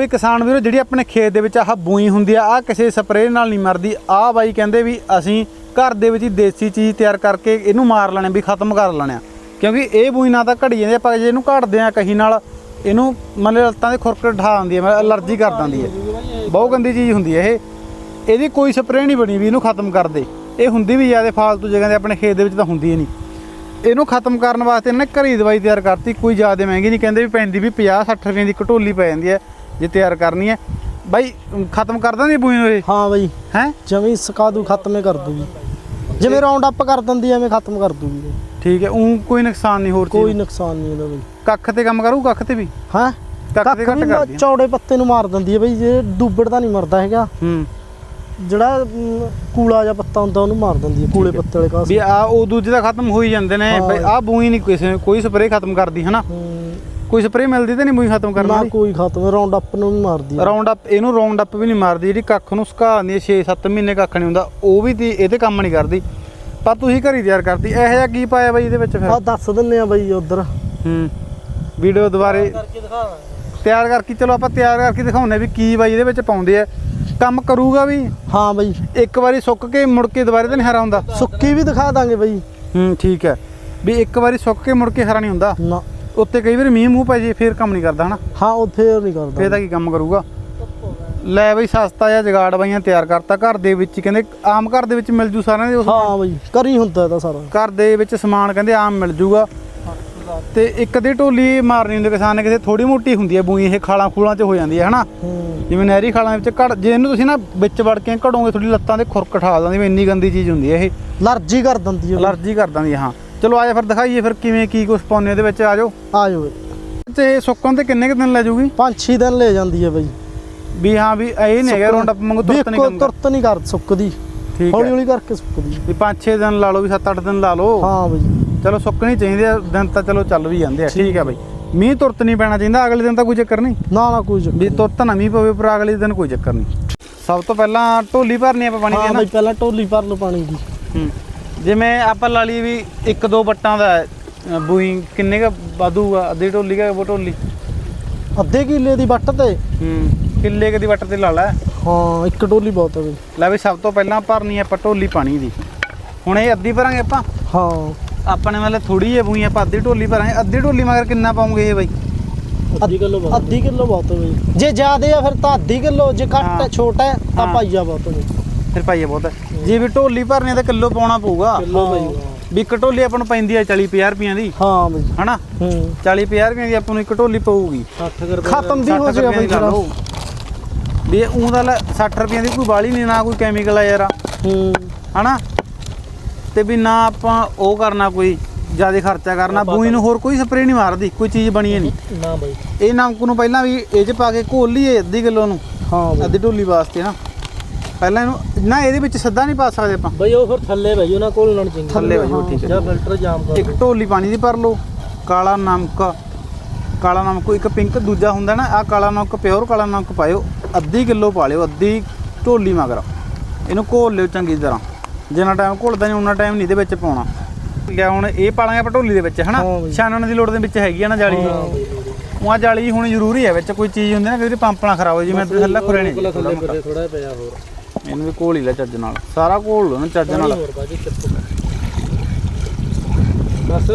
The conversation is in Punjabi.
ਵੀ ਕਿਸਾਨ ਵੀਰੋ ਜਿਹੜੀ ਆਪਣੇ ਖੇਤ ਦੇ ਵਿੱਚ ਆਹ ਬੂਈ ਹੁੰਦੀ ਆ ਆ ਕਿਸੇ ਸਪਰੇਅ ਨਾਲ ਨਹੀਂ ਮਰਦੀ। ਆ ਬਾਈ ਕਹਿੰਦੇ ਵੀ ਅਸੀਂ ਘਰ ਦੇ ਵਿੱਚ ਹੀ ਦੇਸੀ ਚੀਜ਼ ਤਿਆਰ ਕਰਕੇ ਇਹਨੂੰ ਮਾਰ ਲੈਣੇ ਵੀ ਖਤਮ ਕਰ ਲੈਣੇ ਆ। ਕਿਉਂਕਿ ਇਹ ਬੂਈ ਨਾ ਤਾਂ ਘੜੀ ਜਾਂਦੀ ਆ, ਆਪਾਂ ਜੇ ਇਹਨੂੰ ਘੜਦੇ ਆ ਕਹੀ ਨਾਲ ਇਹਨੂੰ ਮਤਲਬ ਲੱਤਾਂ ਦੇ ਖੁਰਕ ਠਾ ਦਿੰਦੀ ਹੈ ਮਤਲਬ ਅਲਰਜੀ ਕਰ ਦਿੰਦੀ ਹੈ ਬਹੁਤ ਗੰਦੀ ਚੀਜ਼ ਹੁੰਦੀ ਹੈ ਇਹ। ਇਹਦੀ ਕੋਈ ਸਪਰੇਅ ਨਹੀਂ ਬਣੀ ਵੀ ਇਹਨੂੰ ਖਤਮ ਕਰ ਦੇ। ਇਹ ਹੁੰਦੀ ਵੀ ਜ਼ਿਆਦਾ ਫਾਲਤੂ ਜਗ੍ਹਾ ਦੇ ਆਪਣੇ ਖੇਤ ਦੇ ਵਿੱਚ ਤਾਂ ਹੁੰਦੀ ਹੀ ਨਹੀਂ। ਇਹਨੂੰ ਖਤਮ ਕਰਨ ਵਾਸਤੇ ਇਹਨੇ ਘਰੀ ਦਵਾਈ ਤਿਆਰ ਕਰਤੀ ਕੋਈ ਜ਼ਿਆਦਾ ਮਹਿੰਗੀ ਨਹੀਂ। ਕਹਿੰਦੇ ਵੀ ਪੈਂਦੀ ਵੀ 50 60 ਰੁਪਏ ਦੀ ਘਟੋਲੀ ਪੈ ਜਾਂਦੀ ਹੈ ਜੇ ਤਿਆਰ ਕਰਨੀ ਹੈ। ਬਾਈ ਖਤਮ ਕਰ ਦਿੰਦੀ ਬੂਈ ਨੂੰ ਇਹ? ਹਾਂ ਬਈ। ਹੈ? ਜਮੀ ਸਕਾ ਦੂ ਖਤਮੇ ਕਰ ਦੂਗੀ। ਜਿਵੇਂ ਰਾਉਂਡ ਅਪ ਕਰ ਦਿੰਦੀ ਐਵੇਂ ਖਤਮ ਕਰ ਦੂਗੀ ਠੀਕ ਹੈ ਉਹ ਕੋਈ ਨੁਕਸਾਨ ਨਹੀਂ ਹੋਰ ਕੋਈ ਨੁਕਸਾਨ ਨਹੀਂ ਇਹਦਾ ਬਈ। ਕੱਖ ਤੇ ਕੰਮ ਕਰੂ ਕੱਖ ਤੇ ਵੀ? ਹਾਂ? ਕੱਖ ਤੇ ਘੱਟ ਕਰਦੀ। ਚੌੜੇ ਪੱਤੇ ਨੂੰ ਮਾਰ ਦਿੰਦੀ ਐ ਬਈ ਜੇ ਡੂਬੜ ਤਾਂ ਨਹੀਂ ਮਰਦਾ ਹੈਗਾ। ਹੂੰ। ਜਿਹੜਾ ਕੂਲਾ ਜਿਹਾ ਪੱਤਾ ਹੁੰਦਾ ਉਹਨੂੰ ਮਾਰ ਦਿੰਦੀ ਐ ਕੂਲੇ ਪੱਤੇ ਵਾਲੇ ਕਾਸ ਵੀ ਆ ਉਹ ਦੂਜੇ ਤਾਂ ਖਤਮ ਹੋ ਹੀ ਜਾਂਦੇ ਨੇ ਹਾਂ। ਬਈ ਆ ਬੂਈ ਨਹੀਂ ਕਿਸੇ ਕੋਈ ਸਪਰੇਅ ਖਤਮ ਕਰਦੀ ਹਨਾ? ਹੂੰ, ਕੋਈ ਸਪਰੇਅ ਮਿਲਦੀ ਤਾਂ ਨਹੀਂ ਬੂਈ ਖਤਮ ਕਰਨ ਨਾ ਵਾਲੀ? ਕੋਈ ਖਤਮ ਰਾਉਂਡ ਅਪ ਨੂੰ ਵੀ ਮਾਰਦੀ ਐ ਰਾਉਂਡ ਅਪ ਇਹਨੂੰ ਰਾਉਂਡ ਅਪ ਵੀ ਨਹੀਂ ਮਾਰਦੀ ਜਿਹੜੀ ਕੱਖ ਨੂੰ ਸੁਕਾ ਦਿੰਦੀ ਹੈ 6-7 ਮਹੀਨੇ ਕੱਖ ਨਹੀਂ ਹੁੰਦਾ ਉਹ ਵੀ ਤੀ ਇਹਦੇ ਕੰਮ ਨਹੀਂ ਕਰਦੀ। ਪਰ ਤੁਸੀਂ ਘਰੀ ਤਿਆਰ ਕਰਤੀ ਇਹੋ ਜਿਹਾ ਕੀ ਪਾਇਆ ਬਾਈ ਇਹਦੇ ਵਿੱਚ ਫਿਰ? ਆ ਦੱਸ ਦਿੰਨੇ ਆ ਬਈ ਉਧਰ। ਹੂੰ ਵੀਡੀਓ ਦੁਬਾਰੇ ਤਿਆਰ ਕਰਕੇ ਚਲੋ ਆਪਾਂ ਤਿਆਰ ਕਰਕੇ ਦਿਖਾਉਂਦੇ ਵੀ ਕੀ ਬਾਈ ਇਹਦੇ ਵਿੱਚ ਪਾਉਂਦੇ ਆ। ਕੰਮ ਕਰੂਗਾ ਵੀ? ਹਾਂ ਬਈ। ਇੱਕ ਵਾਰੀ ਸੁੱਕ ਕੇ ਮੁੜ ਕੇ ਦੁਬਾਰੇ ਤਾਂ ਨਹੀਂ ਹਰਾ ਹੁੰਦਾ? ਸੁੱਕੀ ਵੀ ਦਿਖਾ ਦਾਂਗੇ ਬਈ। ਹੂੰ ਠੀਕ ਹੈ। ਵੀ ਇੱਕ ਵਾਰੀ ਸੁੱਕ ਕੇ ਮੁੜ ਕੇ ਹਰਾ ਨਹੀਂ ਹੁੰਦਾ? ਨਾ। ਉੱਤੇ ਕਈ ਵਾਰੀ ਮੀਂਹ ਮੂੰਹ ਪੈ ਜੇ ਫੇਰ ਕੰਮ ਨਹੀਂ ਕਰਦਾ ਹਨਾ? ਹਾਂ ਫੇਰ ਨਹੀਂ ਕਰਦਾ। ਫੇਰ ਤਾਂ ਕੀ ਕੰਮ ਕਰੂਗਾ? ਲੈ ਬਈ ਸਸਤਾ ਜਿਹਾ ਜਗਾੜ ਬਾਈਆਂ ਤਿਆਰ ਕਰਤਾ ਘਰ ਦੇ ਵਿੱਚ ਹੀ ਕਹਿੰਦੇ ਆਮ ਘਰ ਦੇ ਵਿੱਚ ਮਿਲ ਜੂ ਸਾਰਿਆਂ ਦੇ ਉਸ ਹਾਂ ਬਈ ਕਰੀ ਹੁੰਦਾ ਇਹਦਾ ਸਾਰਾ। ਘਰ ਦੇ ਵਿੱਚ ਸਮਾਨ ਕਹਿੰਦੇ ਆਮ ਮਿਲ ਜੂਗਾ। ਤੇ ਇੱਕ ਅੱਧੀ ਢੋਲੀ ਮਾਰਨੀ ਹੁੰਦੀ ਕਿਸਾਨ ਨੇ ਕਿਸੇ ਥੋੜੀ ਮੋਟੀ ਹੁੰਦੀ ਹੈ ਬੂਈ ਇਹ ਖਾਲਾਂ ਖੂਲਾਂ 'ਚ ਹੋ ਜਾਂਦੀ ਹੈ ਹਨਾ? ਹੂੰ। ਜਿਵੇਂ ਨਹਿਰੀ ਖਾਲਾਂ ਦੇ ਵਿੱਚ ਘੜ ਜੇ ਇਹਨੂੰ ਤੁਸੀਂ ਨਾ ਵਿੱਚ ਵੜ ਕੇ ਘੜੋਗੇ ਥੋੜੀ ਲੱਤਾਂ ਦੇ ਖੁਰਕ ਠਾ ਦਿੰਦੀ ਵੀ ਇੰਨੀ ਗੰਦੀ ਚੀਜ਼ ਹੁੰਦੀ ਹੈ ਇਹ। ਅਲਰਜੀ ਕਰ ਦਿੰਦੀ ਬਈ। ਅਲਰਜੀ ਕਰ ਦਿੰਦੀ ਹੈ ਹਾਂ। ਚਲੋ ਆਜਾ ਫਿਰ ਦਿਖਾਈਏ ਫਿਰ ਕਿਵੇਂ ਕੀ ਕੁਝ ਪਾਉਂਦੇ ਇਹਦੇ ਵਿੱਚ ਆਜੋ ਆ ਜਾਓ ਤੇ ਇਹ ਸੁੱਕਣ ਤੇ ਕਿੰਨੇ ਕੁ ਦਿਨ ਲੈ ਜੂਗੀ? ਪੰਜ ਛੇ ਦਿਨ ਲੈ ਜਾਂਦੀ ਹੈ ਬਈ। ਵੀ ਹਾਂ ਵੀ ਇਹ ਨਹੀਂ ਹੈਗਾ ਰੌਂਡ ਅਪ ਮੰਗੋ ਤੁਰਤ ਨਹੀਂ ਕੰਮ ਤੁਰਤ ਨਹੀਂ ਕਰ ਸੁੱਕਦੀ। ਠੀਕ ਹੌਲੀ ਹੈ। ਹੌਲੀ ਕਰਕੇ ਸੁੱਕਦੀ। ਵੀ 5-6 ਦਿਨ ਲਾ ਲਓ ਵੀ 7-8 ਦਿਨ ਲਾ ਲਓ। ਹਾਂ ਬਈ। ਚਲੋ ਸੁੱਕਣੀ ਚਾਹੀਦੀ ਆ ਦਿਨ ਤਾਂ ਚਲੋ ਚੱਲ ਵੀ ਜਾਂਦੇ ਆ। ਠੀਕ। ਹੈ ਬਾਈ। ਮੀਂਹ ਤੁਰਤ ਨਹੀਂ ਪੈਣਾ ਚਾਹੀਦਾ ਅਗਲੇ ਦਿਨ ਤਾਂ ਕੋਈ ਚੱਕਰ ਨਹੀਂ। ਨਾ ਨਾ ਕੋਈ ਚੱਕਰ ਵੀ ਤੁਰਤ ਨਾ ਮੀਂਹ ਪਵੇ ਪਰ ਅਗਲੇ ਦਿਨ ਕੋਈ ਚੱਕਰ ਨਹੀਂ। ਸਭ ਤੋਂ ਪਹਿਲਾਂ ਢੋਲੀ ਭਰਨੀ ਆਪਾਂ ਪਾਣੀ ਹਾਂ ਦੀ ਨਾ? ਬਈ ਪਹਿਲਾਂ ਢੋਲੀ ਭਰ ਲਓ ਪਾਣੀ ਦੀ। ਹੂੰ। ਜਿਵੇਂ ਆਪਾਂ ਲਾ ਲਈ ਵੀ ਇੱਕ ਦੋ ਬੱਟਾਂ ਦਾ ਬੂਈ ਕਿੰਨੇ ਕ ਵਾਧੂਗਾ ਅੱਧੀ ਢੋਲੀ ਕਾ ਢੋਲੀ? ਅੱਧੇ ਕਿੱਲੇ ਦੀ ਵੱਟ ਤੇ? ਹੂੰ ਕਿੱਲੇ ਦੀ ਵੱਟ ਤੇ ਲਾ ਲੈ। ਹਾਂ ਇੱਕ ਢੋਲੀ ਬਹੁਤ ਹੈ ਬਈ। ਲੈ ਵੀ ਸਭ ਤੋਂ ਪਹਿਲਾਂ ਭਰਨੀ ਆਪਾਂ ਢੋਲੀ ਪਾਣੀ ਦੀ। ਹੁਣ ਇਹ ਅੱਧੀ ਭਰਾਂਗੇ ਆਪਾਂ? ਹਾਂ। ਆਪਣੇ ਮਤਲਬ ਥੋੜੀ ਜਿਹੀ ਬੂਈ ਆਪਾਂ ਅੱਧੀ ਢੋਲੀ ਭਰਾਂਗੇ। ਅੱਧੀ ਢੋਲੀ ਮਗਰ ਕਿੰਨਾ ਪਾਉਂਗੇ ਇਹ ਬਾਈ? ਅੱਧੀ ਕਿਲੋ ਬਹੁਤ ਅੱਧੀ ਕਿਲੋ ਬਹੁਤ ਹੈ ਬਈ। ਜੇ ਜ਼ਿਆਦੇ ਆ ਫਿਰ ਤਾਂ ਅੱਧੀ ਕਿਲੋ ਜੇ ਘੱਟ ਹਾਂ। ਛੋਟਾ ਹੈ ਤਾਂ। ਪਾਈਆ ਬਹੁਤ ਹੈ ਫਿਰ ਪਾਈਏ ਬਹੁਤ। ਹੈ। ਜੇ ਵੀ ਢੋਲੀ ਭਰਨੀ ਆ ਤਾਂ ਕਿਲੋ ਪਾਉਣਾ ਪਊਗਾ। ਕਿਲੋ ਬਈ ਵੀ ਇੱਕ ਢੋਲੀ ਆਪਾਂ ਨੂੰ ਪੈਂਦੀ ਆ 40 50 ਰੁਪਈਆਂ ਦੀ। ਹਾਂ ਬਈ। ਹਨਾ? ਹੂੰ। 40 50 ਰੁਪਈਆਂ ਦੀ ਆਪਾਂ ਨੂੰ ਇੱਕ ਢੋਲੀ ਪਊਗੀ। 60 ਕਰ ਖਤਮ ਵੀ ਹੋ 60 ਜਾਏਗਾ ਰੁਪਈਆਂ ਬਈ ਦੀ ਲਾ ਫਿਰ। ਲਓ। ਵੀ ਉਹ ਦਾ 60 ਰੁਪਈਆਂ ਦੀ ਕੋਈ ਬਾਲੀ ਨਹੀਂ ਨਾ ਕੋਈ ਕੈਮੀਕਲ ਆ ਯਾਰ। ਹੂੰ। ਹਨਾ? ਤੇ ਵੀ ਨਾ ਆਪਾਂ ਉਹ ਕਰਨਾ ਕੋਈ ਜ਼ਿਆਦਾ ਖਰਚਾ ਕਰਨਾ। ਬੂਈ ਨੂੰ ਹੋਰ ਕੋਈ ਸਪਰੇਅ ਨਹੀਂ ਮਾਰਦੀ ਕੋਈ ਚੀਜ਼ ਬਣੀ ਨਹੀਂ ਨਾ ਬਈ। ਇਹ ਨਮਕ ਨੂੰ ਪਹਿਲਾਂ ਵੀ ਇਹ ਚ ਪਾ ਕੇ ਘੋਲ ਲਈਏ ਅੱਧੀ ਕਿਲੋ ਨੂੰ। ਹਾਂ ਬਈ। ਅੱਧੀ ਢੋਲੀ ਵਾਸਤੇ ਨਾ। ਪਹਿਲਾਂ ਇਹਨੂੰ ਨਾ ਇਹਦੇ ਵਿੱਚ ਸਿੱਧਾ ਨਹੀਂ ਪਾ ਸਕਦੇ ਆਪਾਂ। ਬਈ ਉਹ ਫਿਰ ਥੱਲੇ ਬਈ ਉਹਨਾਂ ਕੋਲ ਲਣ ਚੰਗੀ ਥੱਲੇ ਬਈ ਉਹ ਠੀਕ ਹੈ। ਜਾਂ ਫਿਲਟਰ ਜਾਮ ਕਰ ਇੱਕ ਢੋਲੀ ਪਾਣੀ ਦੀ ਭਰ ਲਓ ਕਾਲਾ ਨਮਕ ਕਾਲਾ ਨਮਕ ਇੱਕ ਪਿੰਕ ਦੂਜਾ ਹੁੰਦਾ ਨਾ ਆ ਕਾਲਾ ਨਮਕ ਪਿਓਰ ਕਾਲਾ ਨਮਕ ਪਾਇਓ ਅੱਧੀ ਕਿਲੋ ਪਾ ਲਿਓ ਅੱਧੀ ਢੋਲੀ ਮਗਰ। ਇਹਨੂੰ ਘੋਲ ਲਿਓ ਚੰਗੀ ਤਰ੍ਹਾਂ। ਜਿੰਨਾ ਟਾਈਮ ਘੋਲਦਾ ਨਹੀਂ ਉਹਨਾਂ ਟਾਈਮ ਨਹੀਂ ਇਹਦੇ ਵਿੱਚ ਪਾਉਣਾ। ਲਿਆ ਹੁਣ ਇਹ ਪਾਲਾਂਗੇ ਆਪਾਂ ਢੋਲੀ ਦੇ ਵਿੱਚ ਹਨਾ। ਛਾਨਣ ਦੀ ਲੋੜ ਦੇ ਵਿੱਚ ਹੈਗੀ ਆ ਨਾ ਜਾਲੀ। ਉਹ ਜਾਲੀ ਹੁਣ ਜ਼ਰੂਰੀ ਹੈ ਵਿੱਚ ਕੋਈ ਚੀਜ਼ ਹੁੰਦੀ ਨਾ ਕਿ ਪੰਪ ਨਾ ਖਰਾਬ ਹੋ ਜਿਵੇਂ ਥੱਲੇ ਖੁਰੇ ਨਹੀਂ। ਥੋੜਾ ਪਿਆ ਹੋਰ। ਇਹਨੂੰ ਵੀ ਘੋਲ ਹੀ ਲੈ ਚੱਜ ਨਾਲ। ਸਾਰਾ ਘੋਲ ਲਓ ਨਾ ਚੱਜ ਨਾਲ। ਬਸ।